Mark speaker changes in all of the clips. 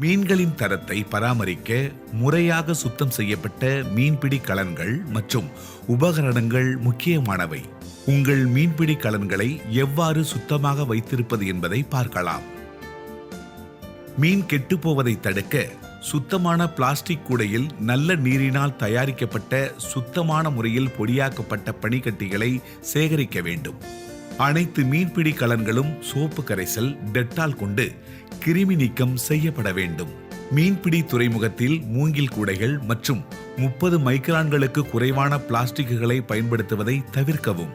Speaker 1: மீன்களின் தரத்தை பராமரிக்க முறையாக சுத்தம் செய்யப்பட்ட மீன்பிடி கலன்கள் மற்றும் உபகரணங்கள் முக்கியமானவை. உங்கள் மீன்பிடி கலன்களை எவ்வாறு சுத்தமாக வைத்திருப்பது என்பதை பார்க்கலாம். மீன் கெட்டுப்போவதை தடுக்க சுத்தமான பிளாஸ்டிக் கூடையில் நல்ல நீரினால் தயாரிக்கப்பட்ட சுத்தமான முறையில் பொடியாக்கப்பட்ட பனிக்கட்டிகளை சேகரிக்க வேண்டும். அனைத்து மீன்பிடி கலன்களும் சோப்பு கரைசல் டெட்டால் கொண்டு கிருமி நீக்கம் செய்யப்பட வேண்டும். மீன்பிடி துறைமுகத்தில் மூங்கில் கூடைகள் மற்றும் முப்பது மைக்ரான்களுக்கு குறைவான பிளாஸ்டிக்குகளை பயன்படுத்துவதை தவிர்க்கவும்.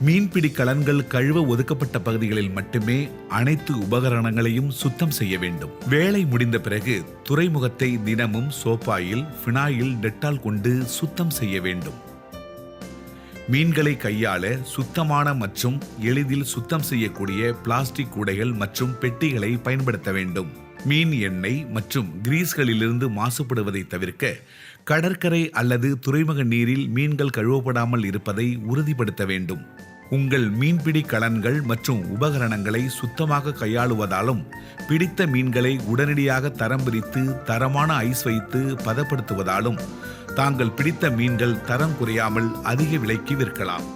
Speaker 1: மீன்பிடி கலன்கள் கழுவ ஒதுக்கப்பட்ட பகுதிகளில் மட்டுமே அனைத்து உபகரணங்களையும் சுத்தம் செய்ய வேண்டும். வேலை முடிந்த பிறகு துறைமுகத்தை தினமும் சோப்பாயில் ஃபினாயில் டெட்டால் கொண்டு சுத்தம் செய்ய வேண்டும். மீன்களை கையாள சுத்தமான மற்றும் எளிதில் சுத்தம் செய்யக்கூடிய பிளாஸ்டிக் கூடைகள் மற்றும் பெட்டிகளை பயன்படுத்த வேண்டும். மீன் எண்ணெய் மற்றும் கிரீஸ்களிலிருந்து மாசுபடுவதை தவிர்க்க கடற்கரை அல்லது துறைமுக நீரில் மீன்கள் கழுவப்படாமல் இருப்பதை உறுதிப்படுத்த வேண்டும். உங்கள் மீன்பிடி கலன்கள் மற்றும் உபகரணங்களை சுத்தமாக கையாளுவதாலும் பிடித்த மீன்களை உடனடியாக தரம் பிரித்து தரமான ஐஸ் வைத்து பதப்படுத்துவதாலும் தாங்கள் பிடித்த மீன்கள் தரம் குறையாமல் அதிக விலைக்கு விற்கலாம்.